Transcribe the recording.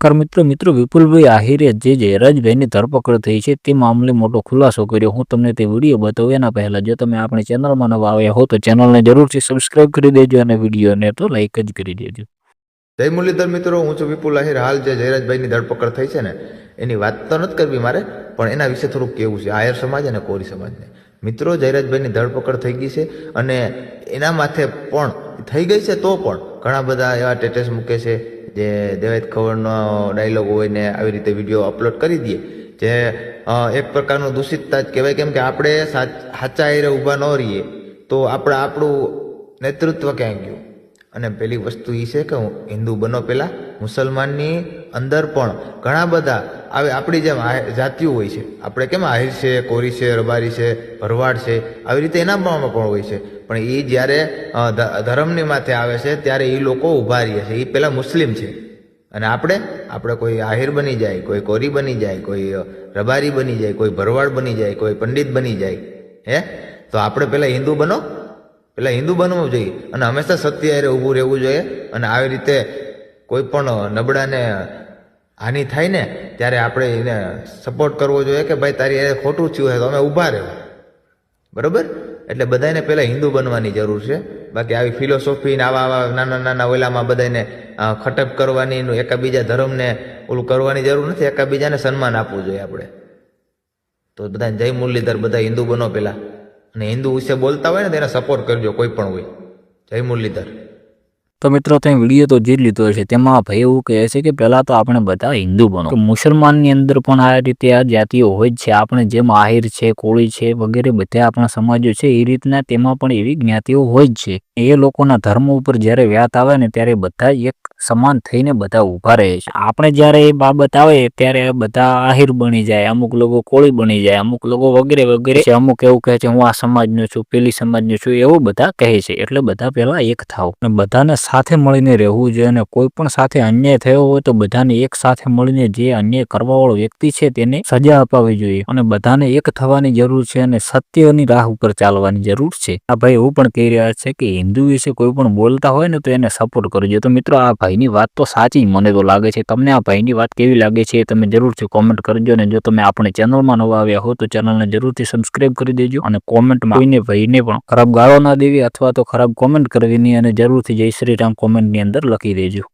નમસ્કાર મિત્રો મિત્રો વિપુલભાઈ આહિરે જે જયરાજભાઈની ધરપકડ થઈ છે તે મામલે મોટો ખુલાસો કર્યો. હું તમને તે વીડિયો બતાવું. એના પહેલાં જો તમે આપણી ચેનલમાં નવા આવ્યા હો તો ચેનલને જરૂરથી સબસ્ક્રાઇબ કરી દેજો અને વિડીયોને તો લાઈક જ કરી દેજો. જય મુરલીધર મિત્રો, હું છું વિપુલ આહિર. હાલ જે જયરાજભાઈની ધરપકડ થઈ છે ને, એની વાત તો નથી કરવી મારે, પણ એના વિશે થોડુંક કહેવું છે. આયર સમાજ અને કોરી સમાજને. મિત્રો, જયરાજભાઈની ધરપકડ થઈ ગઈ છે અને એના માથે પણ થઈ ગઈ છે તો પણ ઘણા બધા એવા સ્ટેટસ મૂકે છે. જે દેવાયત ખબરનો ડાયલોગ હોય ને આવી રીતે વીડિયો અપલોડ કરી દઈએ. જે એક પ્રકારનું દૂષિતતા જ કહેવાય કેમ કે આપણે સાચા એરે ઊભા ન રહીએ, તો આપણે આપણું નેતૃત્વ ક્યાં ગયું? અને પેલી વસ્તુ એ છે કે હું હિન્દુ બનો પહેલાં, મુસલમાનની અંદર પણ ઘણા બધા આવે આપણી જેમ જાતિઓ હોય છે. આપણે કેમ આહિર છે, કોરી છે, રબારી છે, ભરવાડ છે, આવી રીતે એના પણ હોય છે. પણ એ જ્યારે ધર્મની માથે આવે છે, ત્યારે એ લોકો ઊભા રહે છે. એ પહેલાં મુસ્લિમ છે. અને આપણે આપણે કોઈ આહિર બની જાય, કોઈ કોરી બની જાય, કોઈ રબારી બની જાય, કોઈ ભરવાડ બની જાય, કોઈ પંડિત બની જાય. હે? તો આપણે પહેલાં હિન્દુ બનો. પહેલાં હિન્દુ બનવું જોઈએ. અને હંમેશા સત્ય હારે ઊભું રહેવું જોઈએ. અને આવી રીતે કોઈ પણ નબળાને હાનિ થાય ને ત્યારે આપણે એને સપોર્ટ કરવો જોઈએ કે ભાઈ તારી હારે ખોટું થયું હોય તો અમે ઊભા રહેવું. બરાબર? એટલે બધાને પહેલાં હિન્દુ બનવાની જરૂર છે. બાકી આવી ફિલોસોફી ને આવા આવા નાના નાના ઓલામાં બધાને ખટપ કરવાની એકાબીજા ધર્મને ઓલું કરવાની જરૂર નથી. એકાબીજાને સન્માન આપવું જોઈએ આપણે. તો બધાને જય મુરલીધર, બધા હિન્દુ બનો પહેલાં. અને હિન્દુ વિશે બોલતા હોય ને તેને સપોર્ટ કરજો કોઈ પણ હોય. જય મુરલીધર. તો મિત્રો તમે વીડિયો તો જે લીધો છે તેમાં ભાઈ એવું કહે છે કે પહેલાં તો આપણે બધા હિન્દુ બનો. મુસલમાનની અંદર પણ આ રીતે આ જાતિઓ હોય જ છે. આપણે જેમ આહિર છે, કોળી છે, વગેરે બધા આપણા સમાજો છે, એ રીતના તેમાં પણ એવી જ્ઞાતિઓ હોય જ છે. એ લોકોના ધર્મ ઉપર જ્યારે વ્યાત આવે ને ત્યારે બધા એક સમાન થઈને બધા ઊભા રહે છે. આપણે જ્યારે એ બાબત આવે ત્યારે બધા આહિર બની જાય, અમુક લોકો કોળી બની જાય, અમુક લોકો વગેરે વગેરે અમુક એવું કહે છે, હું આ સમાજનો છું, પેલી સમાજનો છું. એવું બધા કહે છે. એટલે બધા પહેલા એક થાવ. અને બધાને સાથે મળીને રહેવું જોઈએ અને કોઈ પણ સાથે અન્યાય થયો હોય તો બધાને એક સાથે મળીને જે અન્યાય કરવાવાળો વ્યક્તિ છે તેને સજા અપાવવી જોઈએ અને બધાને એક થવાની જરૂર છે અને સત્યની રાહ ઉપર ચાલવાની જરૂર છે. આ ભાઈ એવું પણ કહી રહ્યા છે કે હિન્દુ વિશે કોઈ પણ બોલતા હોય ને તો એને સપોર્ટ કરજો. તો મિત્રો, આ ભાઈની વાત તો સાચી મને તો લાગે છે. તમને આ ભાઈની વાત કેવી લાગે છે તમે જરૂરથી કોમેન્ટ કરજો અને જો તમે આપણે ચેનલમાં નવા આવ્યા હો તો ચેનલને જરૂરથી સબસ્ક્રાઇબ કરી દેજો અને કોમેન્ટમાં કોઈને ભાઈને પણ ખરાબ ગાળો ના દેવી અથવા તો ખરાબ કોમેન્ટ કરવી નહીં અને જરૂરથી જય શ્રી રામ કોમેન્ટની અંદર લખી દેજો.